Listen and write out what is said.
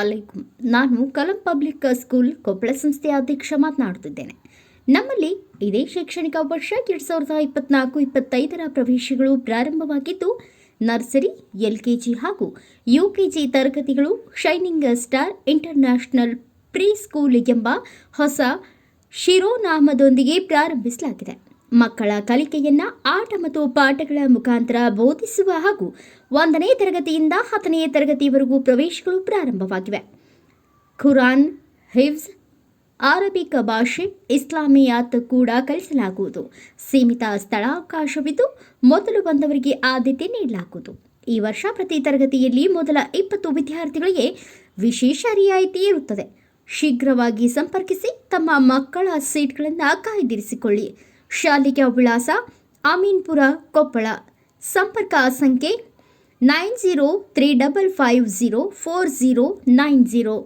ಅಲೈಕುಂ ನಾನು ಕಲಂ public school Koppal ಸಂಸ್ಥೆಯ ಅಧ್ಯಕ್ಷ ಮಾತನಾಡುತ್ತಿದ್ದೇನೆ. ನಮ್ಮಲ್ಲಿ ಇದೇ ಶೈಕ್ಷಣಿಕ ವರ್ಷ ಎರಡು ಸಾವಿರದ ಇಪ್ಪತ್ನಾಲ್ಕು, ಇಪ್ಪತ್ತೈದರ ಪ್ರವೇಶಗಳು ಪ್ರಾರಂಭವಾಗಿದ್ದು, ನರ್ಸರಿ ಎಲ್ ಕೆ ಜಿ ಹಾಗೂ ಯು ಕೆ ಜಿ ತರಗತಿಗಳು shining star international pre school ಎಂಬ ಹೊಸ ಶಿರೋನಾಮದೊಂದಿಗೆ ಪ್ರಾರಂಭಿಸಲಾಗಿದೆ. ಮಕ್ಕಳ ಕಲಿಕೆಯನ್ನ ಆಟ ಮತ್ತು ಪಾಠಗಳ ಮುಖಾಂತರ ಬೋಧಿಸುವ ಹಾಗೂ ಒಂದನೇ ತರಗತಿಯಿಂದ ಹತ್ತನೇ ತರಗತಿಯವರೆಗೂ ಪ್ರವೇಶಗಳು ಪ್ರಾರಂಭವಾಗಿವೆ. ಖುರಾನ್ ಹಿವ್ಸ್ ಅರಬಿಕ ಭಾಷೆ, ಇಸ್ಲಾಮಿಯಾತ್ ಕೂಡ ಕಲಿಸಲಾಗುವುದು. ಸೀಮಿತ ಸ್ಥಳಾವಕಾಶವಿದ್ದು ಮೊದಲು ಬಂದವರಿಗೆ ಆದ್ಯತೆ ನೀಡಲಾಗುವುದು. ಈ ವರ್ಷ ಪ್ರತಿ ತರಗತಿಯಲ್ಲಿ ಮೊದಲ ಇಪ್ಪತ್ತು ವಿದ್ಯಾರ್ಥಿಗಳಿಗೆ ವಿಶೇಷ ರಿಯಾಯಿತಿ ಇರುತ್ತದೆ. ಶೀಘ್ರವಾಗಿ ಸಂಪರ್ಕಿಸಿ ತಮ್ಮ ಮಕ್ಕಳ ಸೀಟ್ಗಳನ್ನು ಕಾಯ್ದಿರಿಸಿಕೊಳ್ಳಿ. ಶಾಲೆಯ ವಿಳಾಸ ಅಮೀನ್ಪುರ ಕೊಪ್ಪಳ. ಸಂಪರ್ಕ ಸಂಖ್ಯೆ nine zero three double five zero four zero nine zero.